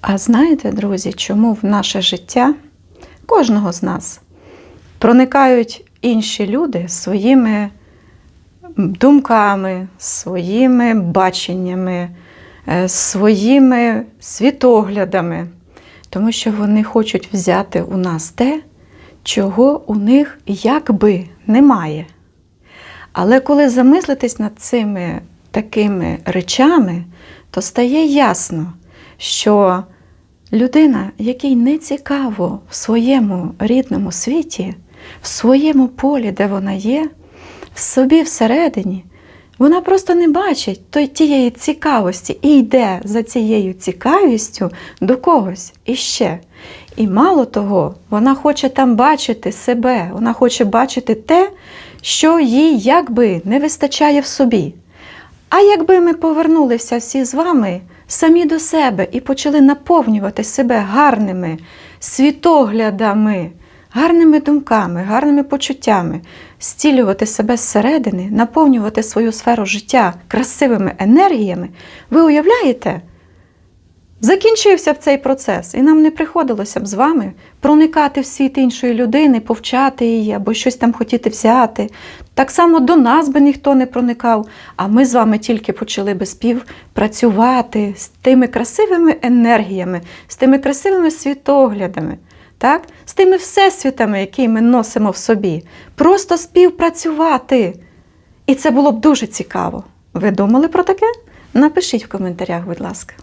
А знаєте, друзі, чому в наше життя кожного з нас проникають інші люди своїми думками, своїми баченнями, е, своїми світоглядами, тому що вони хочуть взяти у нас те, чого у них якби немає. Але коли замислитись над цими такими речами, то стає ясно, що людина, якій не цікаво в своєму рідному світі, в своєму полі, де вона є, в собі всередині, вона просто не бачить той, тієї цікавості і йде за цією цікавістю до когось іще. І мало того, вона хоче там бачити себе, вона хоче бачити те, що їй якби не вистачає в собі. А якби ми повернулися всі з вами самі до себе і почали наповнювати себе гарними світоглядами, гарними думками, гарними почуттями, зцілювати себе зсередини, наповнювати свою сферу життя красивими енергіями, ви уявляєте? Закінчився б цей процес, і нам не приходилося б з вами проникати в світ іншої людини, повчати її або щось там хотіти взяти. Так само до нас би ніхто не проникав, а ми з вами тільки почали би співпрацювати з тими красивими енергіями, з тими красивими світоглядами, так? з тими всесвітами, які ми носимо в собі. Просто співпрацювати. І це було б дуже цікаво. Ви думали про таке? Напишіть в коментарях, будь ласка.